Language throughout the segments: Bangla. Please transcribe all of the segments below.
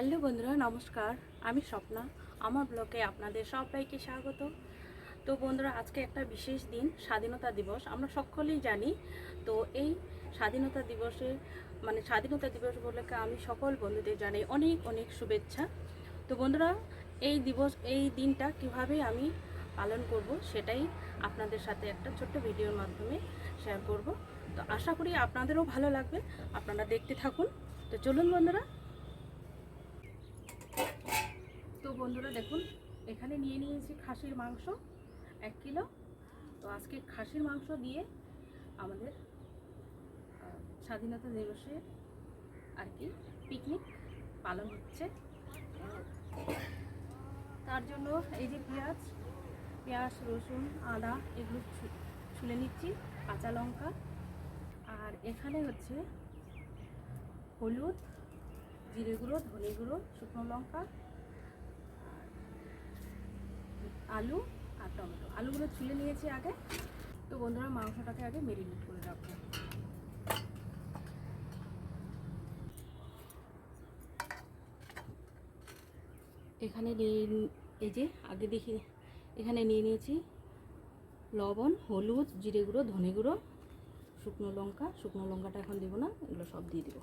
হ্যালো বন্ধুরা, নমস্কার। আমি স্বপ্না। আমার ব্লগে আপনাদের সবাইকে স্বাগত। তো বন্ধুরা, আজকে একটা বিশেষ দিন, স্বাধীনতা দিবস। আমরা সকলেই জানি, তো এই স্বাধীনতা দিবসে মানে স্বাধীনতা দিবস উপলক্ষে আমি সকল বন্ধুদের জানাই অনেক অনেক শুভেচ্ছা। তো বন্ধুরা, এই দিবস, এই দিনটা কীভাবে আমি পালন করব সেটাই আপনাদের সাথে একটা ছোট্ট ভিডিওর মাধ্যমে শেয়ার করব। তো আশা করি আপনাদেরও ভালো লাগবে। আপনারা দেখতে থাকুন। তো চলুন বন্ধুরা তো বন্ধুরা দেখুন, এখানে নিয়ে নিয়েছি খাসির মাংস, এক কিলো। তো আজকে খাসির মাংস দিয়ে আমাদের স্বাধীনতা দিবসে আর কি পিকনিক পালন হচ্ছে। তার জন্য এই যে পেঁয়াজ পেঁয়াজ, রসুন, আদা, এগুলো ছুলে নিচ্ছি, কাঁচা লঙ্কা। আর এখানে হচ্ছে হলুদ, জিরে গুঁড়ো, ধনে গুঁড়ো, শুকনো লঙ্কা আলু আর টমেটো। আলুগুলো ছুলে নিয়েছি আগে। তো বন্ধুরা, মাংসটাকে আগে মেরিনেট করে রাখব। এখানে নিয়ে এই যে, আগে দেখি, এখানে নিয়ে নিয়েছি লবণ, হলুদ, জিরে গুঁড়ো, ধনে গুঁড়ো, শুকনো লঙ্কা। শুকনো লঙ্কাটা এখন দেবো না, এগুলো সব দিয়ে দেবো।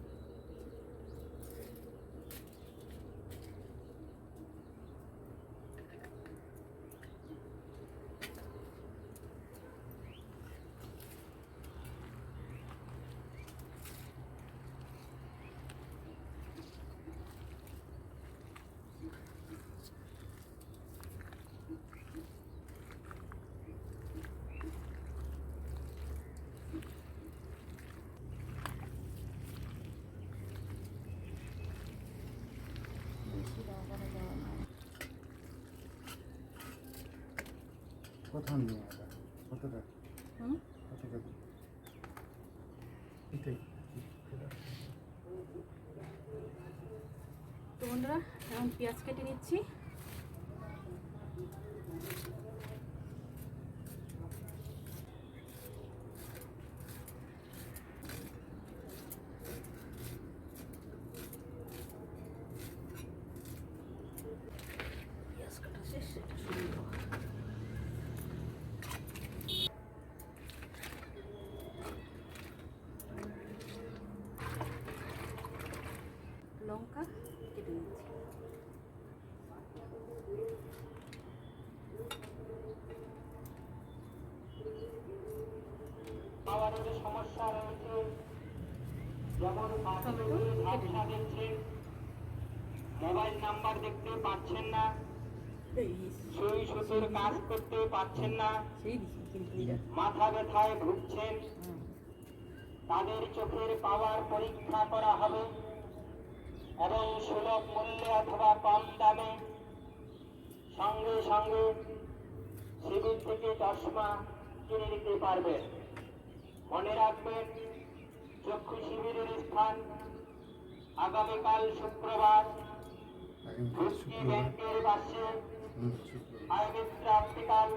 তারপরে তেল কোথাও নিয়ে কতটা? কতটা? এটাই। তো বন্ধুরা এখন পেঁয়াজ কেটে নিচ্ছি পেঁয়াজ কাটা শেষ এটা সরিয়ে দেবো। লঙ্কা কেটে নিচ্ছি। মোবাইল নাম্বার দেখতে পাচ্ছেন না। সুই সুতোর কাজ করতে পারছেন না। মাথা ব্যথায় ভুগছেন। তাদের চোখের পাওয়ার পরীক্ষা করা হবে। এবং সুলভ মূল্যে অথবা কম দামে সঙ্গে সঙ্গে শিবির থেকে চশমা কিনে নিতে পারবেন মনে রাখবেন চক্ষু শিবিরের স্থান আগামীকাল শুক্রবার। শুক্রবার। ব্যাংকের পাশে হুম, অপটিক্যাল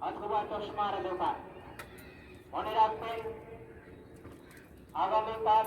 অথবা চশমার দোকান। মনে রাখবেন আগামীকাল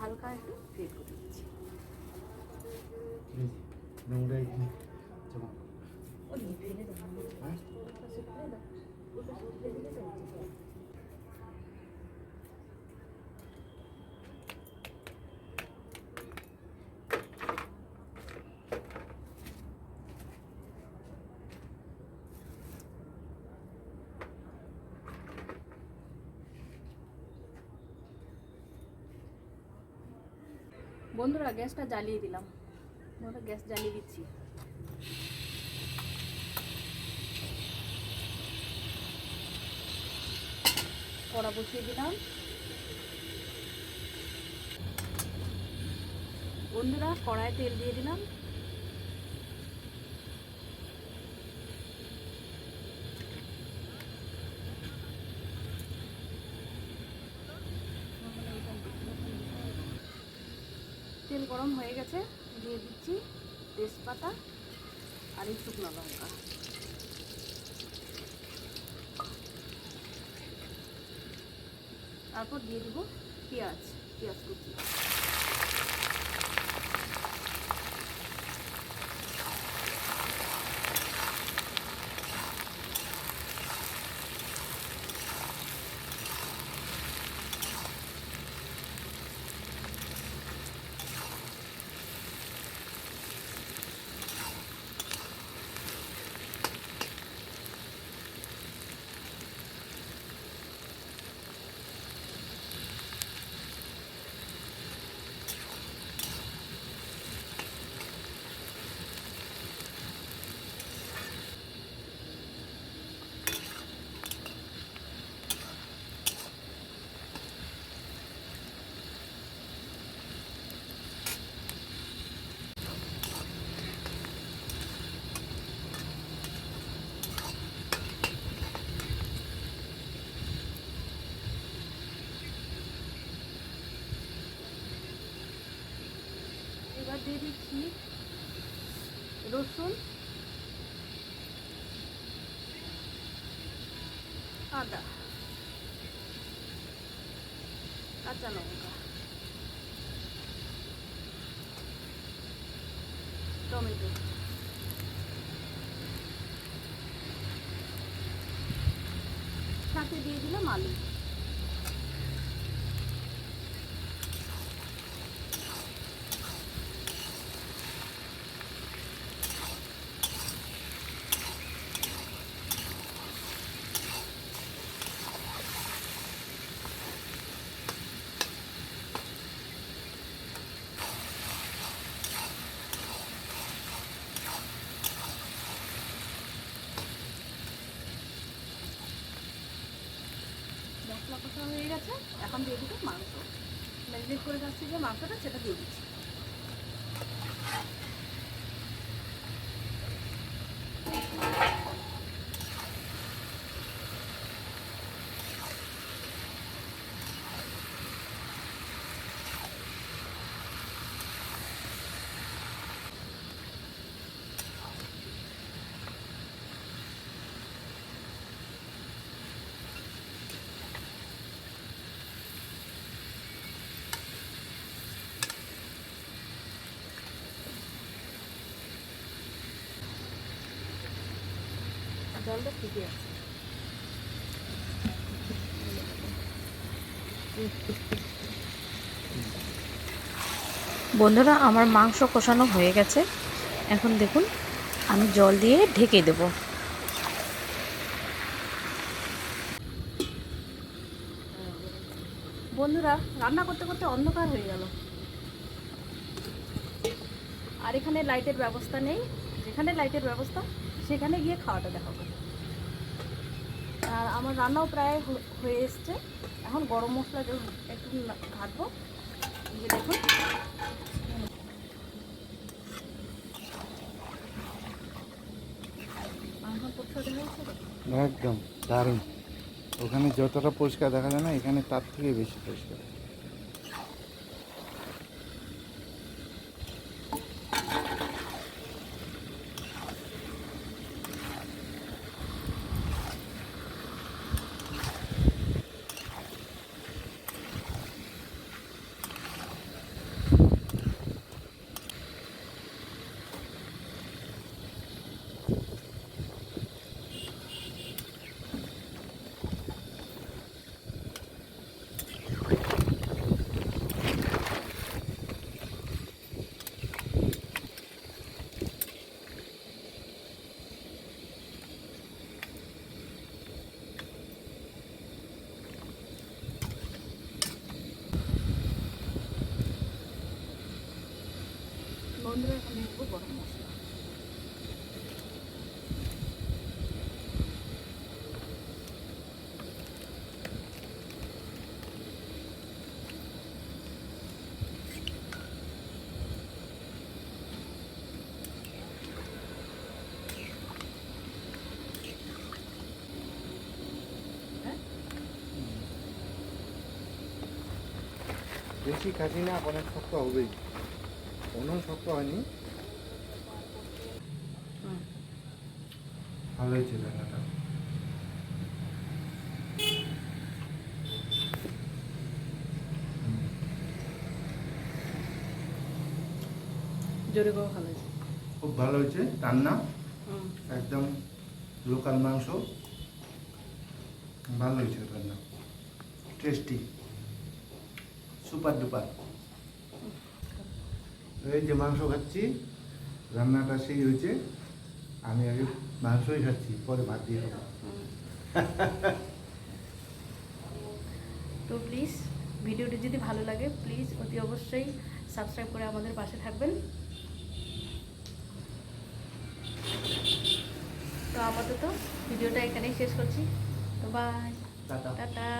হালকা একটু গ্রেট করে দিচ্ছি এই যে, নোংরা এখানে বন্ধুরা, গ্যাসটা জ্বালিয়ে দিলাম। বন্ধুরা, গ্যাস জ্বালিয়ে দিচ্ছি। কড়া বসিয়ে দিলাম। বন্ধুরা কড়ায় তেল দিয়ে দিলাম। তেল গরম হয়ে গেছে, দিয়ে দিচ্ছি তেজপাতা আর এই শুকনো লঙ্কা। তারপর দিয়ে দেবো পেঁয়াজ পেঁয়াজ কুচি এবার দিয়ে দিচ্ছি রসুন আদা কাঁচা লঙ্কা টমেটো। সাথে দিয়ে দিলাম আলু মশলা কষা হয়ে গেছে এখন দিয়ে দিবো মাংস ম্যারিনেট করে রাখছি যে মাংসটা সেটা দিয়ে দিচ্ছি। জলটা ফুটে আছে। বন্ধুরা আমার মাংস কষানো হয়ে গেছে। এখন দেখুন আমি জল দিয়ে ঢেকে দেব। বন্ধুরা রান্না করতে করতে অন্ধকার হয়ে গেল। আর এখানে লাইটের ব্যবস্থা নেই। যেখানে লাইটের ব্যবস্থা সেখানে গিয়ে খাওয়াটা দেখাবো। আর আমার রান্নাও প্রায় হয়ে এসছে। এখন গরম মশলা একটু ঘাটবো। দেখুন? একদম দারুণ। ওখানে যতটা পরিষ্কার দেখা যায় না, এখানে তার থেকে বেশি পরিষ্কার। বন্ধুরা এখন দিয়ে দেবো গরম মশলা বেশি খাসি না অনেক শক্ত হবেই কোনো শক্ত হয়নি। হুম। ভালো হয়েছে রান্নাটা জোরে করে ভালো হয়েছে। খুব ভালো হয়েছে রান্না। হুম। একদম লোকাল মাংস। ভালো হয়েছে রান্না। টেস্টি সুপার ডুপার এই যে মাংস খাচ্ছি রান্নাটা সেই হয়েছে। আমি আগে মাংসই খাচ্ছি পরে ভাত দিয়ে খাব। তো প্লিজ ভিডিওটি যদি ভালো লাগে প্লিজ অতি অবশ্যই সাবস্ক্রাইব করে আমাদের পাশে থাকবেন। তো আপাতত ভিডিওটা এখানেই শেষ করছি। তো বাই টাটা। টাটা।